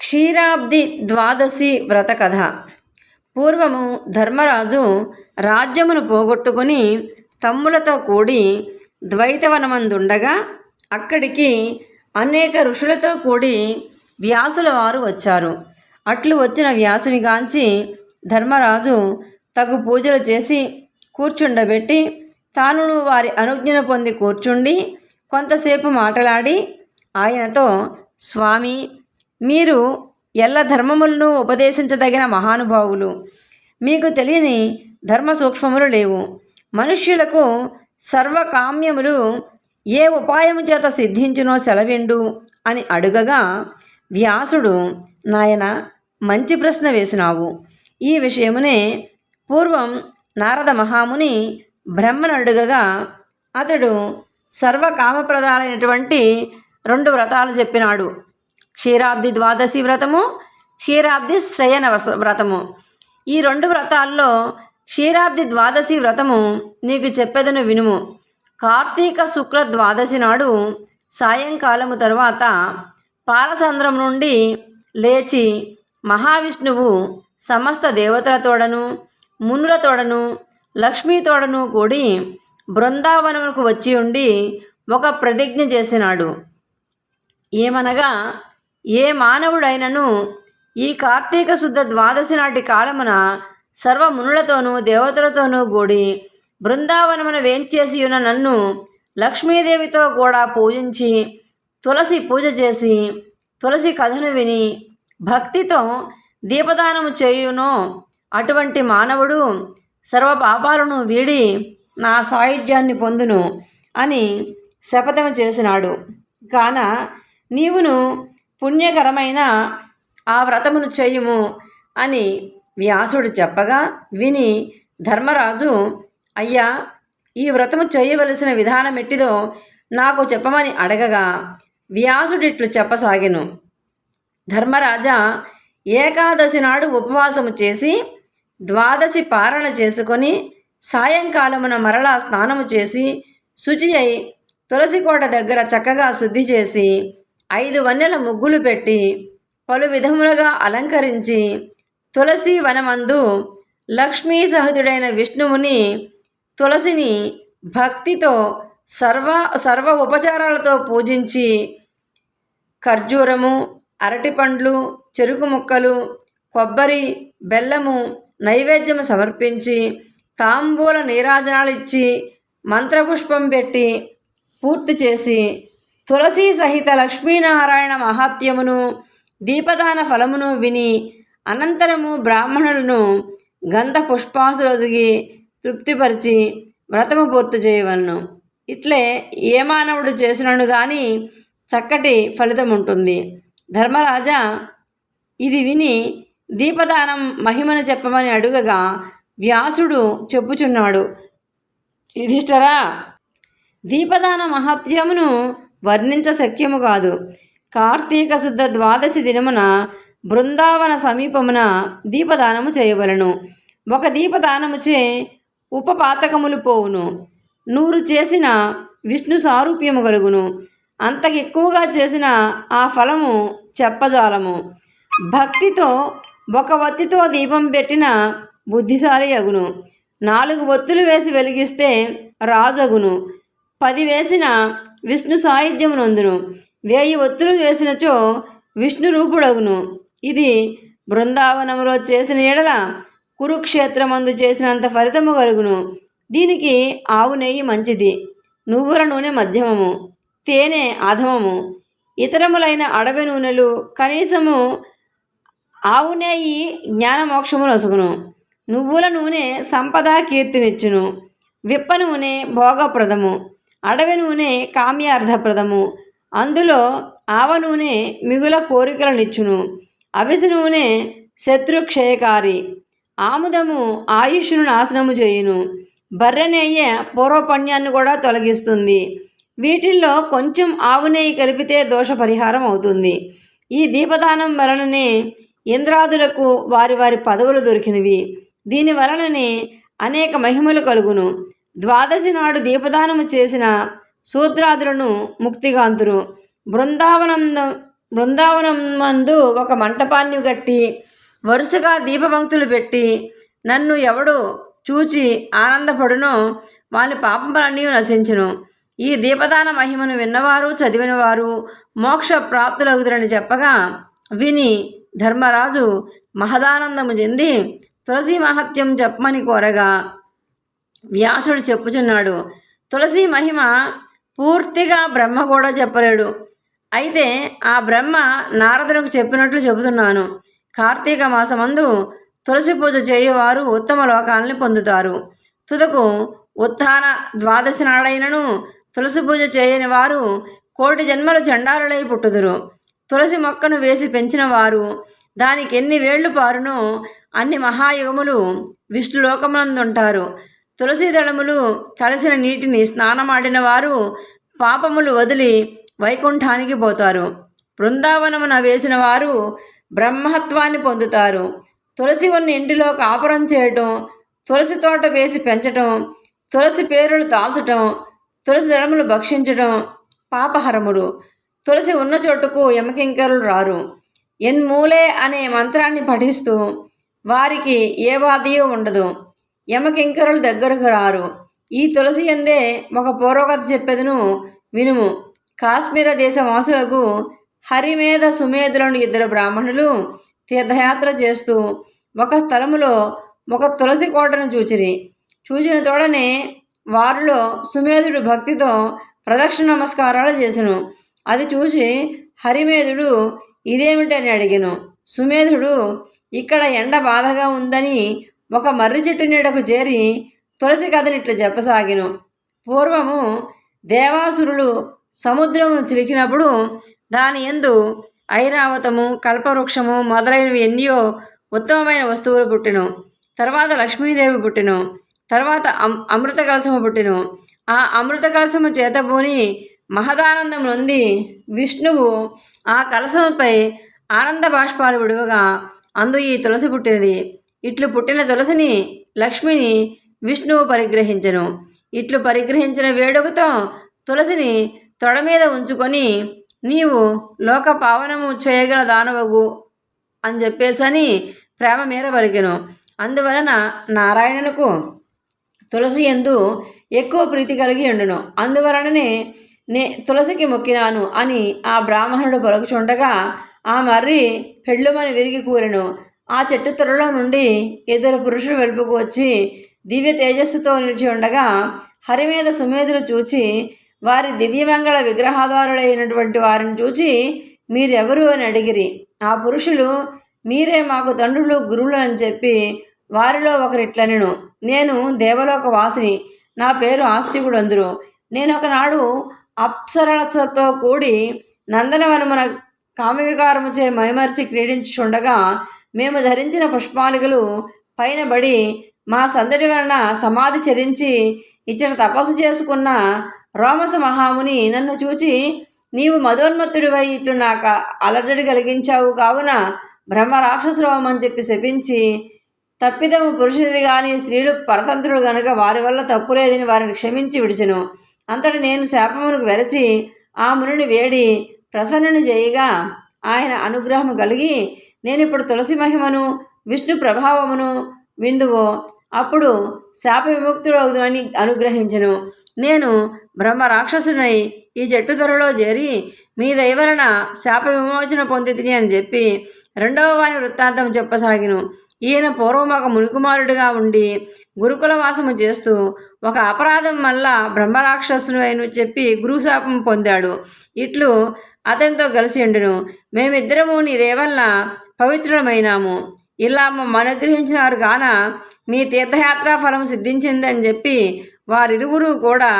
క్షీరాబ్ది ద్వాదశి వ్రత కథ పూర్వము ధర్మరాజు రాజ్యమును పోగొట్టుకుని తమ్ములతో కూడి ద్వైతవనమందుండగా అక్కడికి అనేక ఋషులతో కూడి వ్యాసుల వారు వచ్చారు. అట్లు వచ్చిన వ్యాసుని గాంచి ధర్మరాజు తగు పూజలు చేసి కూర్చుండబెట్టి తాను వారి అనుజ్ఞను పొంది కూర్చుండి కొంతసేపు మాటలాడి ఆయనతో స్వామి మీరు ఎల్ల ధర్మములను ఉపదేశించదగిన మహానుభావులు. మీకు తెలియని ధర్మ సూక్ష్మములు లేవు. మనుష్యులకు సర్వకామ్యములు ఏ ఉపాయము చేత సిద్ధించునో సెలవిండు అని అడుగగా వ్యాసుడు నాయన మంచి ప్రశ్న వేసినావు. ఈ విషయమునే పూర్వం నారద మహాముని బ్రహ్మను అడుగగా అతడు సర్వకామప్రదాలైనటువంటి రెండు వ్రతాలు చెప్పినాడు. క్షీరాబ్ది ద్వాదశి వ్రతము క్షీరాబ్ది శ్రయణ వ్రస- వ్రతము. ఈ రెండు వ్రతాల్లో క్షీరాబ్ది ద్వాదశి వ్రతము నీకు చెప్పేదను వినుము. కార్తీక శుక్ల ద్వాదశి నాడు సాయంకాలము తరువాత పాలసంద్రం నుండి లేచి మహావిష్ణువు సమస్త దేవతలతోడను మునులతోడను లక్ష్మీతోడను కూడి బృందావనముకు వచ్చి ఉండి ఒక ప్రతిజ్ఞ చేసినాడు. ఏమనగా ఏ మానవుడైనను ఈ కార్తీక శుద్ధ ద్వాదశి నాటి కాలమున సర్వమునులతోనూ దేవతలతోనూ కూడి బృందావనమున వేంచేసి ఉన్న నన్ను లక్ష్మీదేవితో కూడా పూజించి తులసి పూజ చేసి తులసి కథను విని భక్తితో దీపదానము చేయును. అటువంటి మానవుడు సర్వ పాపాలను వీడి నా సాయుధ్యాన్ని పొందును అని శపథం చేసినాడు. కాన నీవును పుణ్యకరమైన ఆ వ్రతమును చేయుము అని వ్యాసుడు చెప్పగా విని ధర్మరాజు అయ్యా ఈ వ్రతము చేయవలసిన విధానం ఎట్టిదో నాకు చెప్పమని అడగగా వ్యాసుడిట్లు చెప్పసాగెను. ధర్మరాజా ఏకాదశి నాడు ఉపవాసము చేసి ద్వాదశి పారణ చేసుకొని సాయంకాలమున మరలా స్నానము చేసి శుచి అయి తులసికోట దగ్గర చక్కగా శుద్ధి చేసి ఐదు వన్నెల ముగ్గులు పెట్టి పలు విధములుగా అలంకరించి తులసి వనమందు లక్ష్మీ సహజుడైన విష్ణువుని తులసిని భక్తితో సర్వ సర్వ ఉపచారాలతో పూజించి ఖర్జూరము అరటిపండ్లు చెరుకు ముక్కలు కొబ్బరి బెల్లము నైవేద్యము సమర్పించి తాంబూల నీరాజనాలు ఇచ్చి మంత్రపుష్పం పెట్టి పూర్తి చేసి తులసి సహిత లక్ష్మీనారాయణ మహాత్యమును దీపదాన ఫలమును విని అనంతరము బ్రాహ్మణులను గంధ పుష్పాసులొదిగి తృప్తిపరిచి వ్రతము పూర్తి చేయవలను. ఇట్లే ఏ మానవుడు చేసినను కానీ చక్కటి ఫలితం ఉంటుంది ధర్మరాజా ఇది విని దీపదానం మహిమను చెప్పమని అడుగగా వ్యాసుడు చెప్పుచున్నాడు. యుధిష్ఠరా దీపదాన మహత్యమును వర్ణించ శక్యము కాదు. కార్తీక శుద్ధ ద్వాదశి దినమున బృందావన సమీపమున దీపదానము చేయవలను. ఒక దీపదానముచే ఉపపాతకములు పోవును. నూరు చేసిన విష్ణు సారూప్యము కలుగును అంతకెక్కువగా చేసిన ఆ ఫలము చెప్పజాలము. భక్తితో ఒక వత్తితో దీపం పెట్టిన బుద్ధిశాలి అగును. నాలుగు ఒత్తులు వేసి వెలిగిస్తే రాజగును. పది వేసిన విష్ణు సాయుధ్యము నందును వేయి ఒత్తులు వేసినచో విష్ణు రూపుడగును. ఇది బృందావనములో చేసిన ఎడల కురుక్షేత్రమందు చేసినంత ఫలితము కలుగును. దీనికి ఆవు నెయ్యి మంచిది నువ్వుల నూనె మధ్యమము తేనె అధమము ఇతరములైన అడవి నూనెలు కనీసము ఆవు నెయ్యి జ్ఞానమోక్షము నొసుగును. నువ్వుల నూనె సంపద కీర్తినిచ్చును విప్ప నూనె భోగప్రదము. అడవి నూనె కామ్యార్థప్రదము. అందులో ఆవ నూనె మిగుల కోరికలనిచ్చును. అవిసి నూనె శత్రుక్షయకారి. ఆముదము ఆయుష్ను నాశనము చేయును. బర్రె నెయ్యి పూర్వపుణ్యాన్ని కూడా తొలగిస్తుంది. వీటిల్లో కొంచెం ఆవు నెయ్యి కలిపితే దోష పరిహారం అవుతుంది. ఈ దీపదానం వలననే ఇంద్రాదులకు వారి వారి పదవులు దొరికినవి. దీని వలననే అనేక మహిమలు కలుగును. ద్వాదశి నాడు దీపదానము చేసిన శూద్రాదులను ముక్తిగాంతురు. బృందావనం బృందావనం మందు ఒక మంటపాన్ని కట్టి వరుసగా దీపభక్తులు పెట్టి నన్ను ఎవడు చూచి ఆనందపడునో వాళ్ళ పాపములన్నీ నశించును. ఈ దీపదాన మహిమను విన్నవారు చదివినవారు మోక్ష ప్రాప్తులవుతారని చెప్పగా విని ధర్మరాజు మహదానందము చెంది తులసి మహత్యం చెప్పమని కోరగా వ్యాసుడు చెప్పుచున్నాడు. తులసి మహిమ పూర్తిగా బ్రహ్మ కూడా చెప్పలేడు. అయితే ఆ బ్రహ్మ నారదునికి చెప్పినట్లు చెబుతున్నాను. కార్తీక మాసమందు తులసి పూజ చేయవారు ఉత్తమ లోకాలని పొందుతారు. తుదకు ఉత్థాన ద్వాదశి నాడైనను తులసి పూజ చేయని వారు కోటి జన్మల చండాలులై పుట్టుదురు. తులసి మొక్కను వేసి పెంచిన వారు దానికి ఎన్ని వేళ్ళు పారునో అన్ని మహాయుగములు విష్ణులోకమునందుంటారు తులసి దళములు కలిసిన నీటిని స్నానమాడిన వారు పాపములు వదిలి వైకుంఠానికి పోతారు. బృందావనమున వేసిన వారు బ్రహ్మత్వాన్ని పొందుతారు. తులసి ఉన్న ఇంటిలో కాపురం చేయటం తులసి తోట వేసి పెంచటం తులసి పేరులు తాల్చటం తులసి దళములు భక్షించటం పాపహరములు తులసి ఉన్న చోటుకు యమకింకరులు రారు. ఎన్మూలే అనే మంత్రాన్ని పఠిస్తూ వారికి ఏ బాధయో ఉండదు. యమకింకరులు దగ్గరకు రారు. ఈ తులసి ఎందే ఒక పూర్వకథ చెప్పేదను వినుము. కాశ్మీర దేశవాసులకు హరిమేధ సుమేధులను ఇద్దరు బ్రాహ్మణులు తీర్థయాత్ర చేస్తూ ఒక స్థలములో ఒక తులసి కోటను చూచిరి. చూచిన తోడనే వారిలో సుమేధుడు భక్తితో ప్రదక్షిణ నమస్కారాలు చేసెను. అది చూసి హరిమేధుడు ఇదేమిటని అడిగాను. సుమేధుడు ఇక్కడ ఎండ బాధగా ఉందని ఒక మర్రి చెట్టు నీడకు చేరి తులసి కథనిట్లు చెప్పసాగిను. పూర్వము దేవాసురులు సముద్రమును చిలికినప్పుడు దాని ఎందు ఐరావతము కల్పవృక్షము మొదలైనవి ఎన్నో ఉత్తమమైన వస్తువులు పుట్టెను. తర్వాత లక్ష్మీదేవి పుట్టెను. తర్వాత అమ్ అమృత కలసము పుట్టెను. ఆ అమృత కలసము చేతబూని మహదానందం నొంది విష్ణువు ఆ కలసముపై ఆనంద బాష్పాలు విడువగా అందు ఈ తులసి పుట్టినది. ఇట్లు పుట్టిన తులసిని లక్ష్మిని విష్ణువు పరిగ్రహించెను. ఇట్లు పరిగ్రహించిన వేడుకతో తులసిని తొడ మీద ఉంచుకొని నీవు లోక పావనము చేయగల దానవగు అని చెప్పేసని ప్రేమ మేర పలికెను. అందువలన నారాయణునకు తులసి ఎందు ఎక్కువ ప్రీతి కలిగి ఉండును. అందువలననే నే తులసికి మొక్కినాను అని ఆ బ్రాహ్మణుడు పలుకుచుండగా ఆ మర్రి పెళ్ళుమని విరిగి కూరెను. ఆ చెట్టు త్వరలో నుండి ఇద్దరు పురుషులు వెలుపుకు వచ్చి దివ్య తేజస్సుతో నిలిచి ఉండగా హరిమీద సుమేధులు చూచి వారి దివ్యమంగళ విగ్రహాధారులైనటువంటి వారిని చూచి మీరెవరు? అని అడిగిరి. ఆ పురుషులు మీరే మాకు తండ్రులు గురువులు అని చెప్పి వారిలో ఒకరిట్లనెను నేను దేవలోక వాసిని నా పేరు ఆస్తికుడు అందరు నేను ఒకనాడు అప్సరసతో కూడి నందనవనమున కామవికారముచే మైమర్చి క్రీడించుచుండగా మేము ధరించిన పుష్పాలికలు పైన బడి మా సందడి వలన సమాధి చరించి ఇచ్చట తపస్సు చేసుకున్న రోమస మహాముని నన్ను చూచి నీవు మధోన్మత్తుడివై ఇట్లు నాకు అలజడి కలిగించావు కావున బ్రహ్మ రాక్షసురవమని చెప్పి శపించి తప్పిదము పురుషుడిది కానీ స్త్రీలు పరతంత్రుడు గనుక వారి వల్ల తప్పు లేదని వారిని క్షమించి విడిచెను. అంతటి నేను శాపమునకు వెరచి ఆ మునిని వేడి ప్రసన్నను చేయగా ఆయన అనుగ్రహము కలిగి నేను ఇప్పుడు తులసి మహిమను విష్ణు ప్రభావమును విందువో అప్పుడు శాప విముక్తుడు అని అనుగ్రహించెను. నేను బ్రహ్మ రాక్షసునై ఈ చెట్టు ధరలో చేరి మీ దయవలన శాప విమోచన పొందితిని అని చెప్పి రెండవ వాని వృత్తాంతం చెప్పసాగిను. ఈయన పూర్వం ఒక మునికుమారుడిగా ఉండి గురుకుల వాసము చేస్తూ ఒక అపరాధం వల్ల బ్రహ్మరాక్షసును అని చెప్పి గురుశాపం పొందాడు. ఇట్లు అతనితో కలిసి ఉండును. మేమిద్దరము నీ దేవల్ల పవిత్రులమైనాము. ఇలా మమ్మ అనుగ్రహించినారు గాన మీ తీర్థయాత్రా ఫలం సిద్ధించిందని చెప్పి వారిరువురు కూడా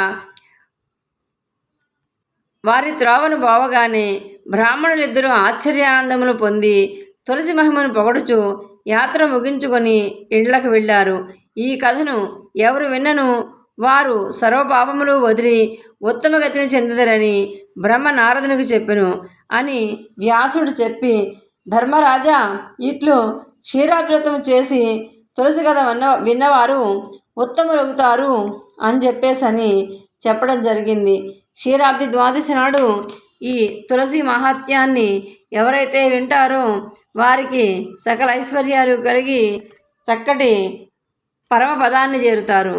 వారి త్రోవను బావగానే బ్రాహ్మణులిద్దరూ ఆశ్చర్యానందములు పొంది తులసి మహిమను పొగడుచు యాత్ర ముగించుకొని ఇండ్లకు వెళ్ళారు. ఈ కథను ఎవరు విన్నను వారు సర్వపాపములు వదిలి ఉత్తమ గతిని బ్రహ్మ నారదునికి చెప్పెను అని వ్యాసుడు చెప్పి ధర్మరాజా ఇట్లు క్షీరాగ్రతం చేసి తులసి కథ విన్న విన్నవారు ఉత్తములవుతారు అని చెప్పేసని చెప్పడం జరిగింది. క్షీరాబ్ది ద్వాదశి నాడు ఈ తులసి మహాత్యాన్ని ఎవరైతే వింటారో వారికి సకల ఐశ్వర్యాలు కలిగి చక్కటి పరమపదాన్ని చేరుతారు.